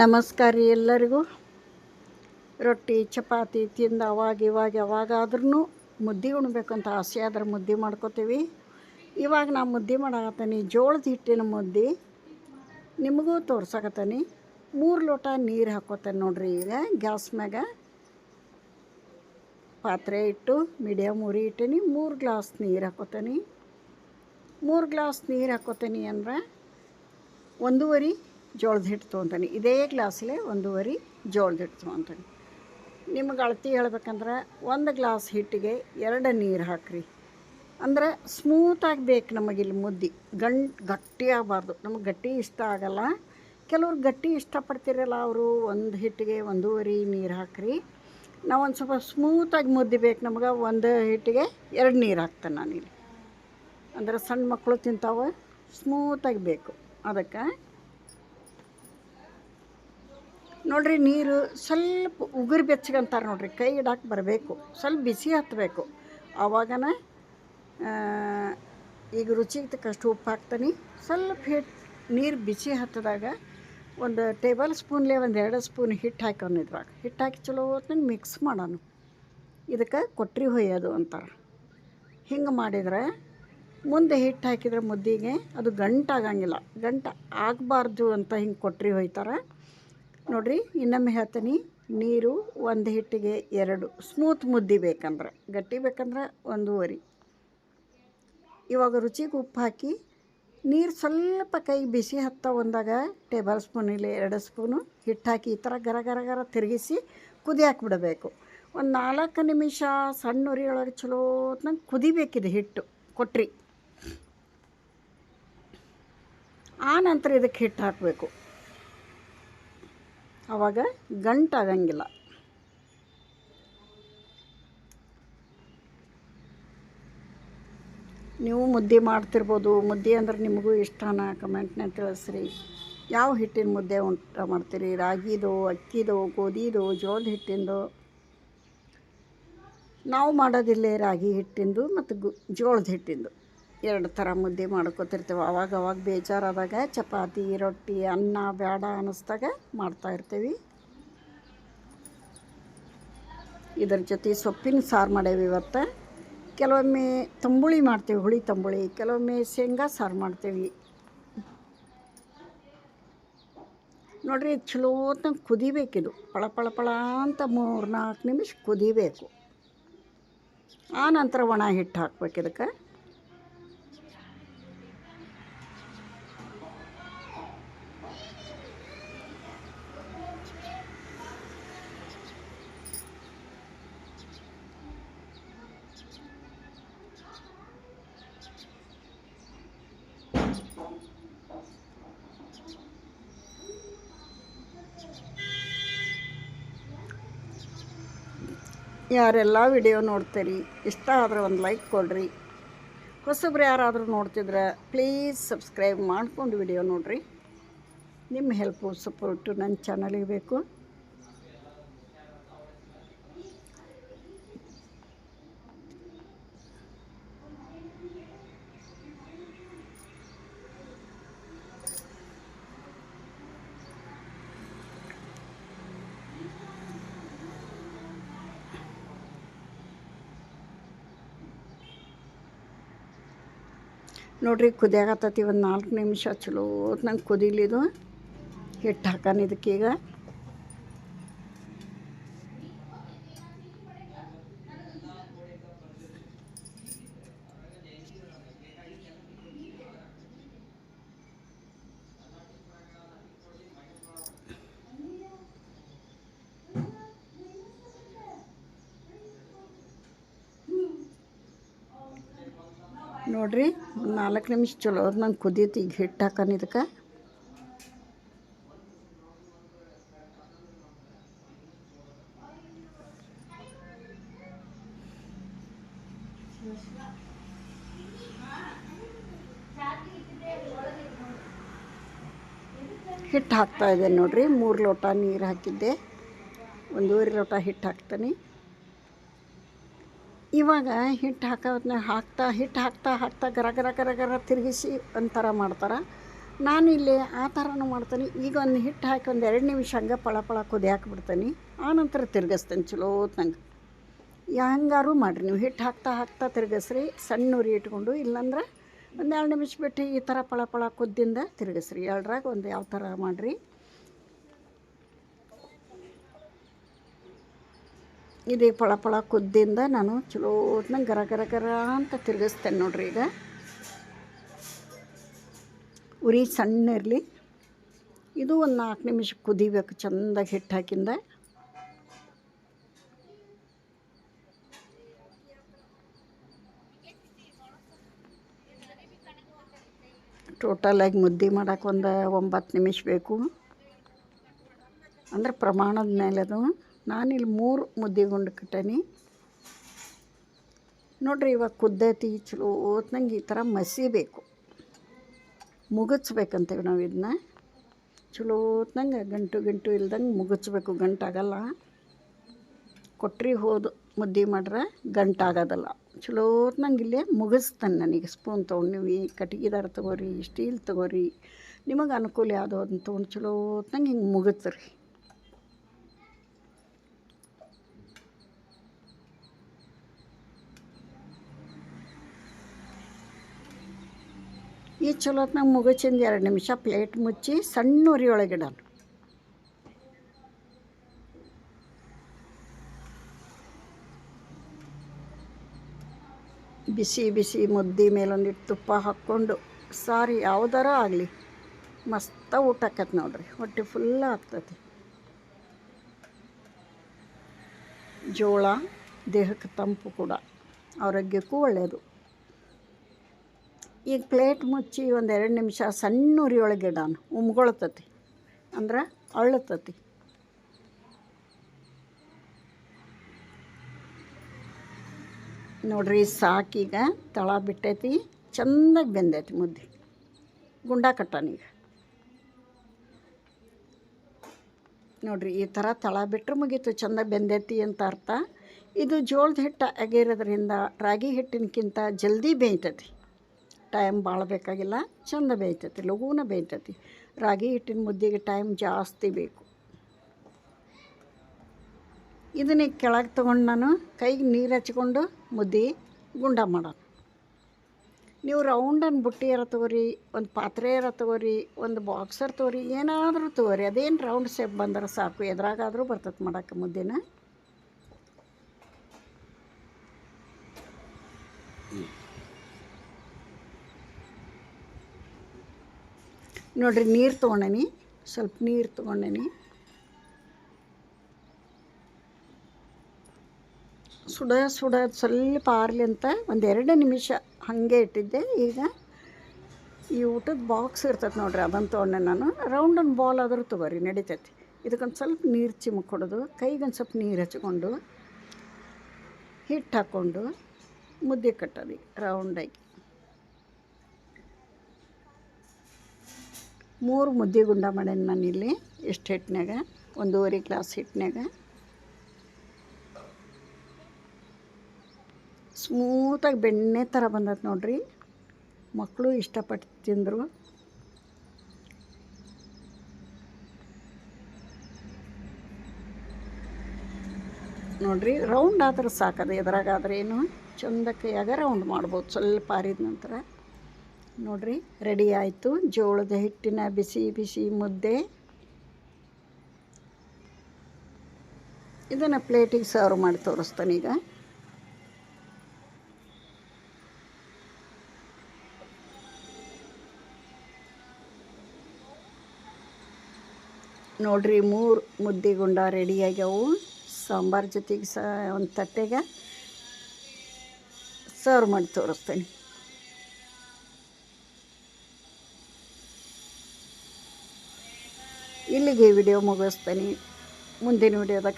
ನಮಸ್ಕಾರ ರೀ ಎಲ್ಲರಿಗೂ. ರೊಟ್ಟಿ, ಚಪಾತಿ ತಿಂದು ಅವಾಗ ಇವಾಗ ಯಾವಾಗಾದ್ರೂ ಮುದ್ದೆ ಉಣ್ಬೇಕಂತ ಆಸೆ ಆದ್ರೆ ಮುದ್ದೆ ಮಾಡ್ಕೋತೀವಿ. ಇವಾಗ ನಾ ಮುದ್ದೆ ಮಾಡಾಕತ್ತೀನಿ. ಜೋಳದ ಹಿಟ್ಟಿನ ಮುದ್ದೆ ನಿಮಗೂ ತೋರ್ಸಕತ್ತೀನಿ. ಮೂರು ಲೋಟ ನೀರು ಹಾಕೋತೇನೆ ನೋಡ್ರಿ ಈಗ ಗ್ಯಾಸ್ ಮ್ಯಾಗ. ಪಾತ್ರೆ ಇಟ್ಟು ಮೀಡಿಯಮ್ ಉರಿ ಇಟ್ಟೀನಿ, ಮೂರು ಗ್ಲಾಸ್ ನೀರು ಹಾಕೋತೇನೆ. ಮೂರು ಗ್ಲಾಸ್ ನೀರು ಹಾಕೋತೇನೆ ಅಂದ್ರೆ ಒಂದೂವರೆ ಜೋಳದ ಹಿಟ್ಟು ತೊಗೊತಾನೆ ಇದೇ ಗ್ಲಾಸಲ್ಲೇ ಒಂದೂವರೆ ಜೋಳದ ಹಿಟ್ಟು ತೊಗೊತಾನೆ ನಿಮಗೆ ಅಳತಿ ಹೇಳ್ಬೇಕಂದ್ರೆ ಒಂದು ಗ್ಲಾಸ್ ಹಿಟ್ಟಿಗೆ ಎರಡು ನೀರು ಹಾಕ್ರಿ. ಅಂದ್ರೆ ಸ್ಮೂತಾಗಿ ಬೇಕು ನಮಗಿಲ್ಲಿ ಮುದ್ದೆ. ಗಂಟ್ ಗಟ್ಟಿ ಆಗಬಾರ್ದು. ನಮಗೆ ಗಟ್ಟಿ ಇಷ್ಟ ಆಗಲ್ಲ. ಕೆಲವ್ರು ಗಟ್ಟಿ ಇಷ್ಟಪಡ್ತಿರಲ್ಲ ಅವರು. ಒಂದು ಹಿಟ್ಟಿಗೆ ಒಂದೂವರೆ ನೀರು ಹಾಕ್ರಿ. ನಾವು ಸ್ವಲ್ಪ ಸ್ಮೂತಾಗಿ ಮುದ್ದೆ ಬೇಕು ನಮಗೆ. ಒಂದು ಹಿಟ್ಟಿಗೆ ಎರಡು ನೀರು ಹಾಕ್ತೇನೆ ನಾನಿಲ್ಲಿ. ಅಂದ್ರೆ ಸಣ್ಣ ಮಕ್ಕಳು ತಿಂತಾವೆ ಸ್ಮೂತಾಗಿ ಬೇಕು. ಅದಕ್ಕೆ ನೋಡ್ರಿ, ನೀರು ಸ್ವಲ್ಪ ಉಗುರು ಬೆಚ್ಚಗಂತಾರೆ ನೋಡ್ರಿ, ಕೈ ಇಡಕ್ಕೆ ಬರಬೇಕು, ಸ್ವಲ್ಪ ಬಿಸಿ ಹತ್ತಬೇಕು ಆವಾಗನ ಈಗ ರುಚಿಗೆ ತಕ್ಕಷ್ಟು ಉಪ್ಪು ಹಾಕ್ತೀನಿ. ಸ್ವಲ್ಪ ಹಿಟ್ಟು ನೀರು ಬಿಸಿ ಹತ್ತದಾಗ ಒಂದು ಟೇಬಲ್ ಸ್ಪೂನ್ಲೇ ಒಂದು ಎರಡು ಸ್ಪೂನ್ ಹಿಟ್ಟು ಹಾಕೋನು ಇದ್ರಾಗ. ಹಿಟ್ಟು ಹಾಕಿ ಚಲೋ ಹೊತ್ನಾಗ ಮಿಕ್ಸ್ ಮಾಡೋನು. ಇದಕ್ಕೆ ಕೊಟ್ರಿ ಹೊಯ್ಯೋದು ಅಂತಾರೆ. ಹಿಂಗೆ ಮಾಡಿದ್ರೆ ಮುಂದೆ ಹಿಟ್ಟು ಹಾಕಿದ್ರೆ ಮುದ್ದಿಗೆ ಅದು ಗಂಟಾಗಂಗಿಲ್ಲ. ಗಂಟ ಆಗಬಾರ್ದು ಅಂತ ಹಿಂಗೆ ಕೊಟ್ರಿ ಹೊಯ್ತಾರೆ. ನೋಡ್ರಿ ಇನ್ನೊಮ್ಮೆ ಹೇಳ್ತೀನಿ ನೀರು ಒಂದು ಹಿಟ್ಟಿಗೆ ಎರಡು. ಸ್ಮೂತ್ ಮುದ್ದೆ ಬೇಕಂದ್ರೆ, ಗಟ್ಟಿ ಬೇಕಂದ್ರೆ ಒಂದೂವರೆ. ಇವಾಗ ರುಚಿಗೆ ಉಪ್ಪು ಹಾಕಿ, ನೀರು ಸ್ವಲ್ಪ ಕೈ ಬಿಸಿ ಹತ್ತ ಒಂದಾಗ ಟೇಬಲ್ ಸ್ಪೂನ್ ಇಲ್ಲಿ ಎರಡು ಸ್ಪೂನು ಹಿಟ್ಟು ಹಾಕಿ ಈ ಥರ ಗರ ಗರ ಗರ ತಿರುಗಿಸಿ ಕುದಿ ಹಾಕ್ಬಿಡಬೇಕು. ಒಂದು ನಾಲ್ಕು ನಿಮಿಷ ಸಣ್ಣ ಉರಿಯೊಳಗೆ ಚಲೋ ನಂಗೆ ಕುದಿಬೇಕಿದೆ ಹಿಟ್ಟು, ಕೊಟ್ರಿ. ಆ ನಂತರ ಇದಕ್ಕೆ ಹಿಟ್ಟು ಹಾಕಬೇಕು. ಆವಾಗ ಗಂಟಾಗಂಗಿಲ್ಲ ನೀವು ಮುದ್ದೆ ಮಾಡ್ತಿರ್ಬೋದು. ಮುದ್ದೆ ಅಂದ್ರೆ ನಿಮಗೂ ಇಷ್ಟನ? ಕಮೆಂಟ್ನಾಗ ತಿಳಿಸ್ರಿ. ಯಾವ ಹಿಟ್ಟಿನ ಮುದ್ದೆ ಊಟ ಮಾಡ್ತೀರಿ? ರಾಗಿದು, ಅಕ್ಕಿದು, ಗೋಧಿದು, ಜೋಳದ ಹಿಟ್ಟಿಂದು? ನಾವು ಮಾಡೋದಿಲ್ಲ ರಾಗಿ ಹಿಟ್ಟಿಂದು ಮತ್ತು ಗು, ಜೋಳದ ಹಿಟ್ಟಿಂದು. ಎರಡು ಥರ ಮುದ್ದೆ ಮಾಡ್ಕೊತಿರ್ತೇವೆ. ಅವಾಗ ಅವಾಗ ಬೇಜಾರಾದಾಗ ಚಪಾತಿ, ರೊಟ್ಟಿ, ಅನ್ನ ಬೇಡ ಅನ್ನಿಸ್ದಾಗ ಮಾಡ್ತಾಯಿರ್ತೀವಿ ಇದರ ಜೊತೆ ಸೊಪ್ಪಿನ ಸಾರು ಮಾಡೇವಿ ಇವತ್ತು. ಕೆಲವೊಮ್ಮೆ ತಂಬುಳಿ ಮಾಡ್ತೇವೆ, ಹುಳಿ ತಂಬುಳಿ. ಕೆಲವೊಮ್ಮೆ ಶೇಂಗಾ ಸಾರು ಮಾಡ್ತೇವೆ. ನೋಡ್ರಿ, ಚಲೋತ್ನ ಕುದಿಬೇಕಿದು. ಪಳ ಪಳ ಪಳ ಅಂತ ಮೂರು ನಾಲ್ಕು ನಿಮಿಷ ಕುದಿಬೇಕು. ಆ ನಂತರ ಒಣ ಹಿಟ್ಟು ಹಾಕ್ಬೇಕು ಇದಕ್ಕೆ ಯಾರೆಲ್ಲ ವಿಡಿಯೋ ನೋಡ್ತೀರಿ, ಇಷ್ಟ ಆದ್ರೆ ಒಂದು ಲೈಕ್ ಕೊಡ್ರಿ. ಹೊಸಬ್ರು ಯಾರಾದರೂ ನೋಡ್ತಿದ್ರೆ ಪ್ಲೀಸ್ ಸಬ್ಸ್ಕ್ರೈಬ್ ಮಾಡ್ಕೊಂಡು ವಿಡಿಯೋ ನೋಡಿರಿ. ನಿಮ್ಮ ಹೆಲ್ಪು ಸಪೋರ್ಟು ನನ್ನ ಚಾನಲಿಗೆ ಬೇಕು. ನೋಡ್ರಿ ಕುದಿಯಾಗತ್ತತಿ ಒಂದು ನಾಲ್ಕು ನಿಮಿಷ ಚಲೋ ನಂಗೆ ಕುದಿಲಿದು ಹಿಟ್ಟು ಹಾಕೋಣ ಇದಕ್ಕೀಗ. ನೋಡ್ರಿ ಒಂದು ನಾಲ್ಕು ನಿಮಿಷ ಚಲೋ ಅದು ನಂಗೆ ಕುದೀತು ಈಗ ಹಿಟ್ಟು ಹಾಕೋಣ ಇದಕ್ಕೆ. ಹಿಟ್ಟು ಹಾಕ್ತಾ ಇದ್ದೇನೆ ನೋಡ್ರಿ, ಮೂರು ಲೋಟ ನೀರು ಹಾಕಿದ್ದೆ. ಒಂದೂವರೆ ಲೋಟ ಹಿಟ್ಟು ಹಾಕ್ತೀನಿ. ಇವಾಗ ಹಿಟ್ಟು ಹಾಕೋದನ್ನ ಹಾಕ್ತಾ ಹಿಟ್ಟು ಹಾಕ್ತಾ ಹಾಕ್ತಾ ಗರ ಗರ ಗರ ಗರ ತಿರುಗಿಸಿ ಒಂಥರ ಮಾಡ್ತಾರೆ. ನಾನು ಇಲ್ಲಿ ಆ ಥರನೂ ಮಾಡ್ತೀನಿ. ಈಗ ಒಂದು ಹಿಟ್ಟು ಹಾಕಿ ಒಂದು ಎರಡು ನಿಮಿಷ ಹಂಗೆ ಪಳ ಪಳ ಕುದಿ ಹಾಕ್ಬಿಡ್ತೀನಿ. ಆನಂತರ ತಿರ್ಗಿಸ್ತೇನೆ. ಚಲೋ ನಂಗೆ ಹೆಂಗಾರು ಮಾಡಿರಿ. ನೀವು ಹಿಟ್ಟು ಹಾಕ್ತಾ ಹಾಕ್ತಾ ತಿರ್ಗಿಸ್ರಿ. ಸಣ್ಣ ಉರಿ ಇಟ್ಕೊಂಡು ಇಲ್ಲಾಂದ್ರೆ ಒಂದು ಎರಡು ನಿಮಿಷ ಬಿಟ್ಟು ಈ ಥರ ಪಳ ಪಳ ಕುದ್ದಿಂದ ತಿರುಗಿಸ್ರಿ. ಎರಡ್ರಾಗ ಒಂದು ಯಾವ ಥರ ಮಾಡಿರಿ? ಇದು ಫಳ ಪಳ ಕುದ್ದಿಂದ ನಾನು ಚಲೋತ್ನ ಗರ ಗರ ಗರ ಅಂತ ತಿರುಗಿಸ್ತೇನೆ ನೋಡ್ರಿ ಈಗ. ಉರಿ ಸಣ್ಣ ಇರಲಿ. ಇದು ಒಂದು ನಾಲ್ಕು ನಿಮಿಷ ಕುದಿಬೇಕು, ಚೆಂದಾಗಿ ಹಿಟ್ಟು ಹಾಕಿಂದ. ಟೋಟಲಾಗಿ ಮುದ್ದೆ ಮಾಡೋಕೆ ಒಂದು ಒಂಬತ್ತು ನಿಮಿಷ ಬೇಕು. ಅಂದ್ರೆ ಪ್ರಮಾಣದ ಮೇಲೆ ಅದು. ನಾನಿಲ್ಲಿ ಮೂರು ಮುದ್ದೆ ಗುಂಡು ಕಟ್ಟೇನಿ ನೋಡ್ರಿ ಇವಾಗ ಕುದ್ದತಿ, ಚಲೋ ಹೊತ್ನಂಗೆ ಈ ಥರ ಮಸಿಬೇಕು. ಮುಗಿಸ್ಬೇಕಂತೇವೆ ನಾವು ಇದನ್ನ ಚಲೋ ಹೊತ್ನಂಗೆ ಗಂಟು ಗಂಟು ಇಲ್ದಂಗೆ ಮುಗಿಸ್ಬೇಕು ಗಂಟಾಗಲ್ಲ. ಕೊಟ್ರಿ ಹೋದು ಮುದ್ದೆ ಮಾಡ್ರೆ ಗಂಟಾಗೋದಲ್ಲ. ಚಲೋ ಹೊತ್ನಂಗೆ ಇಲ್ಲೇ ಮುಗಿಸ್ತಾನೆ ನನಗೆ ಸ್ಪೂನ್ ತೊಗೊಂಡು. ನೀವು ಈ ಕಟ್ಗೆದಾರ ತೊಗೋರಿ ಸ್ಟೀಲ್ ತೊಗೋರಿ, ನಿಮಗೆ ಅನುಕೂಲ ಯಾವುದೋ ಅದನ್ನ ತೊಗೊಂಡು ಚಲೋ ಹೊತ್ನಂಗೆ ಹಿಂಗೆ ಮುಗಿಸ್ರಿ ಈ ಚಲೋ ಮುಗಿಸಿಂದ ಎರಡು ನಿಮಿಷ ಪ್ಲೇಟ್ ಮುಚ್ಚಿ ಸಣ್ಣ ಉರಿ ಒಳಗಿಡೋಣ ಬಿಸಿ ಬಿಸಿ ಮುದ್ದೆ ಮೇಲೊಂದಿಟ್ಟು ತುಪ್ಪ ಹಾಕ್ಕೊಂಡು ಸಾರಿ ಯಾವ್ದಾರ ಆಗಲಿ, ಮಸ್ತ ಊಟ ಆಕೈತೆ ನೋಡ್ರಿ, ಹೊಟ್ಟೆ ಫುಲ್ ಆಗ್ತೈತಿ. ಜೋಳ, ದೇಹಕ್ಕೆ ತಂಪು ಕೂಡ, ಆರೋಗ್ಯಕ್ಕೂ ಒಳ್ಳೆಯದು ಈಗ ಪ್ಲೇಟ್ ಮುಚ್ಚಿ ಒಂದು ಎರಡು ನಿಮಿಷ ಸಣ್ಣ ಉರಿಯೊಳಗೆ ಇಡಾನು ಉಮ್ಗೊಳ್ತತಿ. ಅಂದ್ರೆ ಅಳ್ಳತತಿ ನೋಡ್ರಿ, ಸಾಕೀಗ ತಳ ಬಿಟ್ಟೈತಿ, ಚೆಂದಾಗಿ ಬೆಂದೈತಿ ಮುದ್ದೆ. ಗುಂಡ ಕಟ್ಟಾನೀಗ ನೋಡ್ರಿ, ಈ ಥರ ತಳ ಬಿಟ್ಟರೆ ಮುಗೀತು ಚೆಂದ ಬೆಂದೈತಿ ಅಂತ ಅರ್ಥ. ಇದು ಜೋಳದ ಹಿಟ್ಟು ಅಗಿರೋದ್ರಿಂದ ರಾಗಿ ಹಿಟ್ಟಿನಕ್ಕಿಂತ ಜಲ್ದಿ ಬೇಯ್ತೈತಿ ಟೈಮ್ ಭಾಳ ಬೇಕಾಗಿಲ್ಲ, ಚಂದ ಬೇಯ್ತೈತಿ, ಲಘೂನ ಬೇಯ್ತೈತಿ. ರಾಗಿ ಹಿಟ್ಟಿನ ಮುದ್ದೆಗೆ ಟೈಮ್ ಜಾಸ್ತಿ ಬೇಕು. ಇದನ್ನೇ ಕೆಳಗೆ ತೊಗೊಂಡು ನಾನು ಕೈಗೆ ನೀರು ಹಚ್ಕೊಂಡು ಮುದ್ದೆ ಗುಂಡ ಮಾಡೋಣ. ನೀವು ರೌಂಡನ್ನು ಬುಟ್ಟಿಯರ ತಗೋರಿ, ಒಂದು ಪಾತ್ರೆ ಪಾತ್ರೆಯರ ತಗೋರಿ, ಒಂದು ಬಾಕ್ಸರ್ ತಗೋರಿ, ಏನಾದರೂ ತಗೋರಿ. ಅದೇನು ರೌಂಡ್ ಶೇಪ್ ಬಂದ್ರೆ ಸಾಕು, ಎದ್ರಾಗಾದರೂ ಬರ್ತೈತೆ ಮಾಡೋಕ್ಕೆ ಮುದ್ದೆನ. ನೋಡ್ರಿ, ನೀರು ತೊಗೊಂಡೇನಿ. ಸ್ವಲ್ಪ ನೀರು ತೊಗೊಂಡೇನಿ. ಸುಡ ಸುಡ, ಸ್ವಲ್ಪ ಆರ್ಲಿ ಅಂತ ಒಂದೆರಡು ನಿಮಿಷ ಹಾಗೆ ಇಟ್ಟಿದ್ದೆ. ಈಗ ಈ ಊಟದ ಬಾಕ್ಸ್ ಇರ್ತೈತೆ ನೋಡ್ರಿ, ಅದನ್ನು ತೊಗೊಂಡೆ ನಾನು. ರೌಂಡನ್ ಬಾಲ್ ಆದರೂ ತೊಗೊರಿ, ನಡಿತೈತಿ. ಇದಕ್ಕೊಂದು ಸ್ವಲ್ಪ ನೀರು ಚಿಮ್ಕೊಡೋದು ಕೈಗೊಂದು ಸ್ವಲ್ಪ ನೀರು ಹಚ್ಕೊಂಡು ಹಿಟ್ಟು ಹಾಕ್ಕೊಂಡು ಮುದ್ದೆ ಕಟ್ಟೋದು ರೌಂಡಾಗಿ ಮೂರು ಮುದ್ದೆ ಗುಂಡ ಮಾಡೇನಿ ನಾನು ಇಲ್ಲಿ, ಎಷ್ಟು ಹಿಟ್ಟಿನಾಗ ಒಂದೂವರೆ ಗ್ಲಾಸ್ ಹಿಟ್ಟಿನಾಗ ಸ್ಮೂತಾಗಿ ಬೆಣ್ಣೆ ಥರ ಬಂದೈತೆ ನೋಡ್ರಿ. ಮಕ್ಕಳು ಇಷ್ಟಪಟ್ಟು ತಿಂದರು. ನೋಡ್ರಿ, ರೌಂಡ್ ಆದ್ರೆ ಸಾಕದು ಎದ್ರಾಗಾದ್ರೆ ಏನು ಚಂದ ಕೈಯಾಗ ರೌಂಡ್ ಮಾಡ್ಬೋದು, ಸ್ವಲ್ಪ ಆರಿದ ನಂತರ. ನೋಡ್ರಿ, ರೆಡಿ ಆಯಿತು. ಜೋಳದ ಹಿಟ್ಟಿನ ಬಿಸಿ ಬಿಸಿ ಮುದ್ದೆ. ಇದನ್ನು ಪ್ಲೇಟಿಗೆ ಸರ್ವ್ ಮಾಡಿ ತೋರಿಸ್ತಾನೆ ಈಗ. ನೋಡ್ರಿ, ಮೂರು ಮುದ್ದೆ ಗುಂಡ ರೆಡಿ ಆಗ್ಯಾವು. ಸಾಂಬಾರು ಜೊತೆಗೆ ಸ ಒಂದು ತಟ್ಟೆಗೆ ಸರ್ವ್ ಮಾಡಿ ತೋರಿಸ್ತೇನೆ. ಇಲ್ಲಿಗೆ ವಿಡಿಯೋ ಮುಗಿಸ್ತೀನಿ. ಮುಂದಿನ ವಿಡಿಯೋದಾಗ